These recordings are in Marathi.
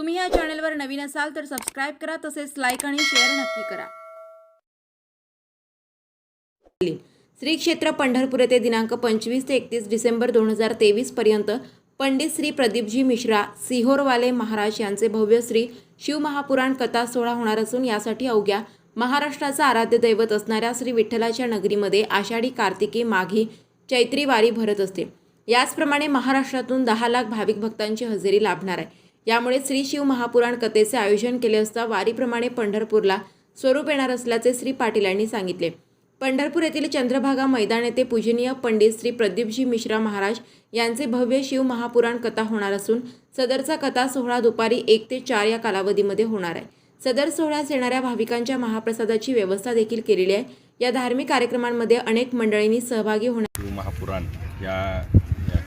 तुम्ही या चॅनलवर नवीन असाल तर सबस्क्राईब करा तसेच लाईक आणि शेअर नक्की करा. श्री क्षेत्र पंढरपूर येथे दिनांक पंचवीस ते एकतीस डिसेंबर दोन हजार तेवीस पर्यंत पंडित श्री प्रदीपजी मिश्रा सिहोरवाले महाराज यांचे भव्य श्री शिवमहापुराण कथा सोहळा होणार असून यासाठी अवघ्या महाराष्ट्राचा आराध्य दैवत असणाऱ्या श्री विठ्ठलाच्या नगरीमध्ये आषाढी कार्तिकी माघी चैत्री वारी भरत असते. याचप्रमाणे महाराष्ट्रातून दहा लाख भाविक भक्तांची हजेरी लाभणार आहे. यामुळे श्री शिव महापुराण कथेचे आयोजन केले असता वारीप्रमाणे पंढरपूरला स्वरूप येणार असल्याचे श्री पाटील यांनी सांगितले. पंढरपूर येथील चंद्रभागा मैदान येथे पूजनीय पंडित श्री प्रदीपजी मिश्रा महाराज यांचे भव्य शिव महापुराण कथा होणार असून सदरचा कथा सोहळा दुपारी एक ते चार या कालावधीमध्ये होणार आहे. सदर सोहळ्यास येणाऱ्या भाविकांच्या महाप्रसादाची व्यवस्था देखील केलेली आहे. या धार्मिक कार्यक्रमांमध्ये अनेक मंडळींनी सहभागी होणार महापुराण या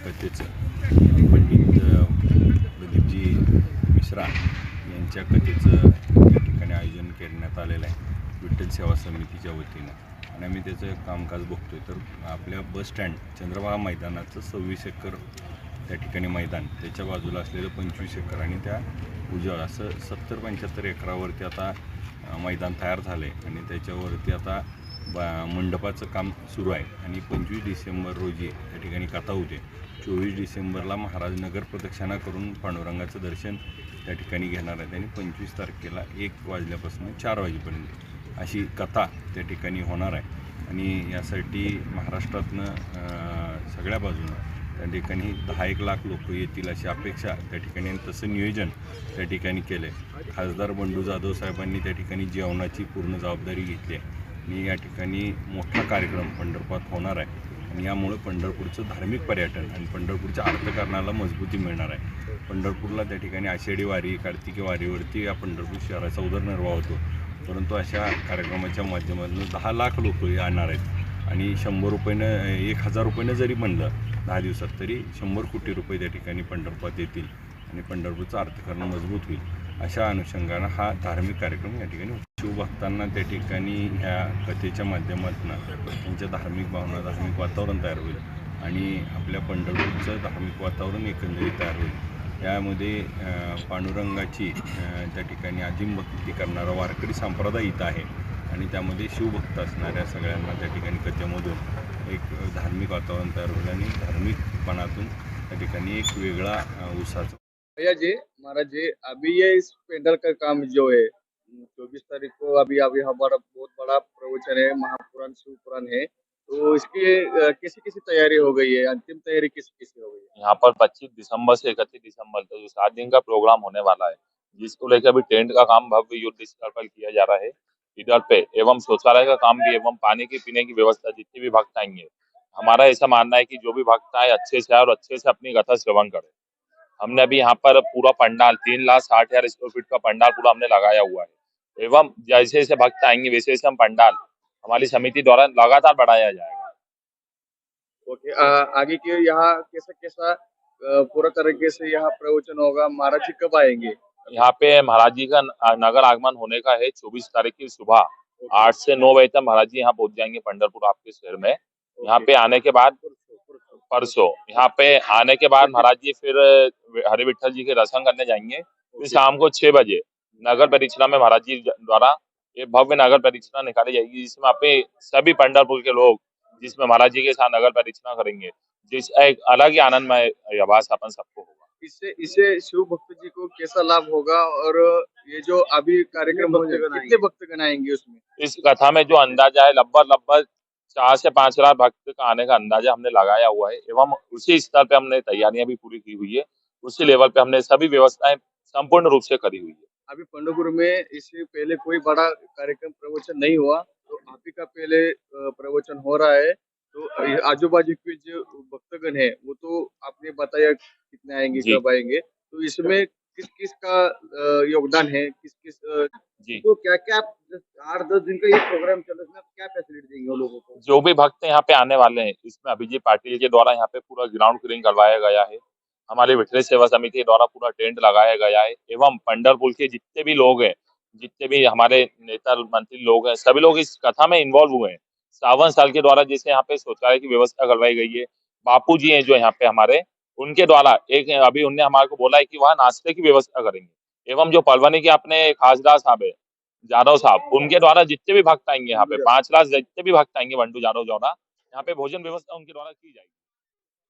कथेचं. मिश्रा यांच्या कथेचं या ठिकाणी आयोजन करण्यात आलेलं आहे. विठ्ठल सेवा समितीच्या वतीनं. आणि आम्ही त्याचं कामकाज बघतोय. तर आपल्या बस स्टँड चंद्रभागा मैदानाचं सव्वीस एकर त्या ठिकाणी मैदान त्याच्या बाजूला असलेलं पंचवीस एकर आणि त्या उजळ असं सत्तर पंच्याहत्तर एकरावरती आता मैदान तयार झालं आहे आणि त्याच्यावरती आता बा मंडपाचं काम सुरू आहे. आणि पंचवीस डिसेंबर रोजी त्या ठिकाणी कथा होते. चोवीस डिसेंबरला महाराज नगर प्रदक्षिणा करून पांडुरंगाचं दर्शन त्या ठिकाणी घेणार आहेत आणि पंचवीस तारखेला एक वाजल्यापासून चार वाजेपर्यंत अशी कथा त्या ठिकाणी होणार आहे. आणि यासाठी महाराष्ट्रातनं सगळ्या बाजूनं त्या ठिकाणी दहा एक लाख लोक येतील अशी अपेक्षा त्या ठिकाणी आणि तसं नियोजन त्या ठिकाणी केलं आहे खासदार बंडू जाधव साहेबांनी त्या ठिकाणी जेवणाची पूर्ण जबाबदारी घेतली आहे. आणि या ठिकाणी मोठा कार्यक्रम पंढरपुरात होणार आहे. आणि यामुळं पंढरपूरचं धार्मिक पर्यटन आणि पंढरपूरच्या अर्थकारणाला मजबूती मिळणार आहे. पंढरपूरला त्या ठिकाणी आषाढी वारी कार्तिकी वारीवरती या पंढरपूर शहराचा उदरनिर्वाह होतो. परंतु अशा कार्यक्रमाच्या माध्यमातून दहा लाख लोक येणार आहेत आणि शंभर रुपयानं एक हजार रुपयानं जरी म्हणलं दहा दिवसात तरी शंभर कोटी रुपये त्या ठिकाणी पंढरपुरात येतील आणि पंढरपूरचं अर्थकारण मजबूत होईल. अशा अनुषंगानं हा धार्मिक कार्यक्रम या ठिकाणी होतो. शिवभक्तांना त्या ठिकाणी ह्या कथेच्या माध्यमातून त्यांच्या धार्मिक भावना धार्मिक वातावरण तयार होईल आणि आपल्या पंढरपूरचं धार्मिक वातावरण एकंदरीत तयार होईल यामध्ये पांडुरंगाची त्या ठिकाणी आदिम भक्ती करणारा वारकरी संप्रदाय इथं आहे आणि त्यामध्ये शिवभक्त असणाऱ्या सगळ्यांना त्या ठिकाणी कथेमधून एक धार्मिक वातावरण तयार होईल आणि धार्मिकपणातून त्या ठिकाणी एक वेगळा उत्साह भैया जी महाराज जी अभी ये इस पेंडल का काम जो है चौबीस तारीख को अभी अभी हमारा बहुत बड़ा प्रवचन है, महापुराण शिव पुराण है। तो इसकी किसी कैसी तैयारी हो गई है? अंतिम तैयारी किसी किसी हो गई है? यहाँ पर 25 दिसंबर से 31 दिसंबर तक जो सात दिन का प्रोग्राम होने वाला है, जिसको लेकर अभी टेंट का काम भव्य युद्ध स्तर पर किया जा रहा है। इधर पे एवं शौचालय का काम भी एवं पानी की, पीने की व्यवस्था जितने भी भक्त आएँगे, हमारा ऐसा मानना है कि जो भी भक्त आए, अच्छे से और अच्छे से अपनी कथा श्रवण करे। हमने अभी यहाँ पर पूरा पंडाल, तीन लाख साठ हज़ार स्क्वायर फीट का पंडाल पूरा हमने लगाया हुआ है। एवं जैसे जैसे भक्त आएँगे वैसे वैसे हम पंडाल हमारी समिति द्वारा लगातार बढ़ाया जाएगा। ओके अ, आगे के यहाँ कैसा कैसा पूरा तरीके से यहाँ प्रवचन होगा? महाराज जी कब आएँगे? यहाँ पे महाराज जी का नगर आगमन होने का है चौबीस तारीख की सुबह आठ से नौ बजे तक महाराज जी यहाँ पहुँच जाएँगे पंडरपुर आपके शहर में। यहाँ पे आने के बाद परसों यहाँ पे आने के बाद महाराज जी फिर हरि विठल जी के दर्शन करने जाएँगे। फिर शाम को छह बजे नगर परिक्रमा में महाराज जी द्वारा ये भव्य नगर परिक्रमा निकाली जाएगी जिसमें आप सभी पंडरपुर के लोग जिसमें महाराज जी के साथ नगर परिक्रमा करेंगे जिस एक अलग ही आनंदमय आभास अपन सबको होगा। इससे इससे शिव भक्त जी को कैसा लाभ होगा और ये जो अभी कार्यक्रम कितने भक्तगण आएँगे उसमें? इस कथा में जो अंदाज़ा है लगभग लगभग चार से पाँच लाख भक्त का आने का अंदाज़ा हमने लगाया हुआ है एवं उसी स्तर पे हमने तैयारियाँ भी पूरी की हुई है उसी लेवल पे हमने सभी व्यवस्थाएँ संपूर्ण रूप से करी हुई है। अभी पंडरपुर में इससे पहले कोई बड़ा कार्यक्रम प्रवचन नहीं हुआ तो आप ही का पहले प्रवचन हो रहा है। तो आजू बाजू के जो भक्तगण है वो तो आपने बताया कितने आएँगे। कब आएँगे। तो इसमें किस किस का योगदान है? किस किस जी। तो क्या क्या आठ दस दिन का ये प्रोग्राम चल रहा है आप क्या फैसिलिटी देंगे लोगों को? जो भी भक्त यहाँ पे आने वाले हैं इसमें अभिजीत पाटिल के द्वारा यहाँ पे पूरा ग्राउंड क्लीन करवाया गया है। हमारी विठल सेवा समिति द्वारा पूरा टेंट लगाया गया है एवं पंडरपुर के जितने भी लोग हैं जितने भी हमारे नेता मंत्री लोग हैं सभी लोग इस कथा में इन्वॉल्व हुए हैं। सावन साल के द्वारा जैसे यहाँ पे शौचालय की व्यवस्था करवाई गई है बापू जी हैं जो यहाँ पे हमारे उनके द्वारा एक अभी उनने हमारे को बोला है कि वहाँ नाश्ते की व्यवस्था करेंगे। एवं जो पलवनी के अपने खासदार साहब है जाधव साहब उनके द्वारा जितने भी भक्त आएँगे यहाँ पे पाँच लाख जितने भी भक्त आएँगे वंटू जाधव द्वारा यहाँ पे भोजन व्यवस्था उनके द्वारा की जाएगी।